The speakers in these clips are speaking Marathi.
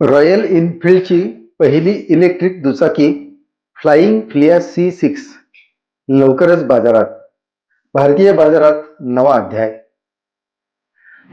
रॉयल इनफिल्डची पहिली इलेक्ट्रिक दुचाकी फ्लाईंग फ्लिया सी सिक्स. लवकरच बाजारात. भारतीय बाजारात नवा अध्याय.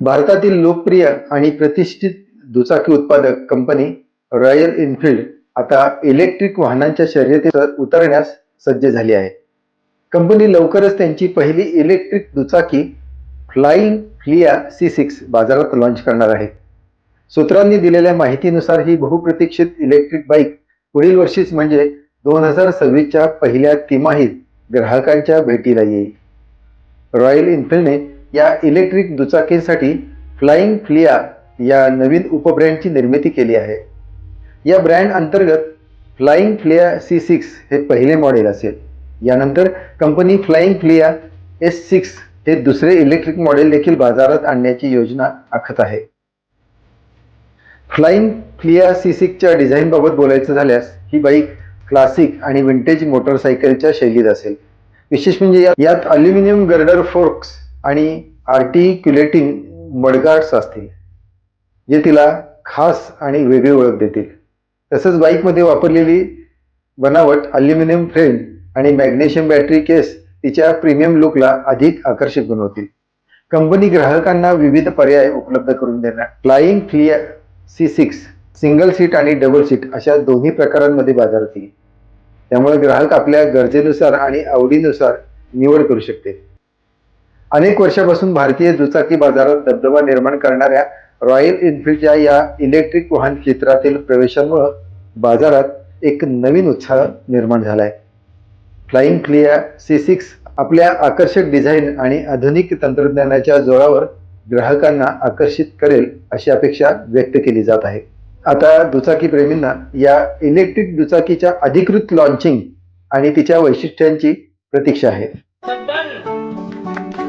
भारतातील लोकप्रिय आणि प्रतिष्ठित दुचाकी उत्पादक कंपनी रॉयल इनफिल्ड आता इलेक्ट्रिक वाहनांच्या शर्यतीत उतरण्यास सज्ज झाली आहे. कंपनी लवकरच त्यांची पहिली इलेक्ट्रिक दुचाकी फ्लाईंग फ्लिया सी सिक्स बाजारात लॉन्च करणार आहे. सूत्रांनी दिलेल्या माहितीनुसार ही बहुप्रतीक्षित इलेक्ट्रिक बाईक पुढील वर्षीच म्हणजे दोन हजार सव्वीसच्या पहिल्या तिमाहीत ग्राहकांच्या भेटीला येईल. रॉयल इन्फिल्डने या इलेक्ट्रिक दुचाकीसाठी फ्लाइंग फ्लिया या नवीन उपब्रँडची निर्मिती केली आहे. या ब्रँड अंतर्गत फ्लाइंग फ्लिया सी सिक्स हे पहिले मॉडेल असेल. यानंतर company Flying Flea S six हे दुसरे इलेक्ट्रिक मॉडेल देखील बाजारात आणण्याची योजना आखत आहे. फ्लाइंग क्लिया सी सिक्सच्या डिझाईनबाबत बोलायचं झाल्यास ही बाईक क्लासिक आणि विंटेज मोटरसायकलच्या शैलीत असेल. विशेष म्हणजे यात अल्युमिनियम गर्डर फोर्क्स आणि आर्टिक्युलेटिंग मडगार्ड्स असतील जे तिला खास आणि वेगळी ओळख देतील. तसंच बाईकमध्ये वापरलेली बनावट अल्युमिनियम फ्रेम आणि मॅग्नेशियम बॅटरी केस तिच्या प्रीमियम लुकला अधिक आकर्षक बनवतील. कंपनी ग्राहकांना विविध पर्याय उपलब्ध करून देणार. Flying Flea C six single seat आणि डबल सीट अशा दोन्ही प्रकारांमध्ये बाजारात येईल त्यामुळे ग्राहक आपल्या गरजेनुसार आणि आवडीनुसार निवड करू शकते अनेक वर्षापासून भारतीय दुचाकी बाजारात दबदबा निर्माण करणाऱ्या रॉयल एनफिल्डच्या या इलेक्ट्रिक वाहन क्षेत्रातील प्रवेशामुळं बाजारात एक नवीन उत्साह निर्माण झालाय. फ्लाइंग क्लिया सी सिक्स आपल्या आकर्षक डिझाईन आणि आधुनिक तंत्रज्ञानाच्या जोरावर ग्राहकांना आकर्षित करेल अशी अपेक्षा व्यक्त केली जात आहे. आता दुचाकी प्रेमींना या इलेक्ट्रिक दुचाकीच्या अधिकृत लॉन्चिंग आणि तिच्या वैशिष्ट्यांची प्रतीक्षा आहे. बब्बन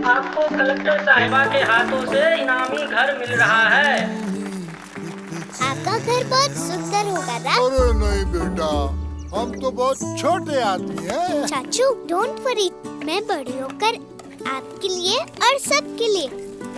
आपको कलेक्टर साहिबा के हाथों से इनामी घर मिल रहा है। आपका घर बहुत सुंदर होगा ना? अरे नहीं बेटा हम तो बहुत छोटे आदमी हैं। चाचू डोंट वरी मैं बड़ी होकर आपके लिए और सबके लिए